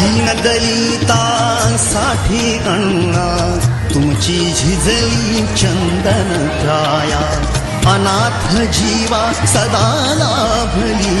दीनदलितांसाठी अण्णा तुमची झिजली चंदन प्राया अनाथ जीवा सदा लाभली.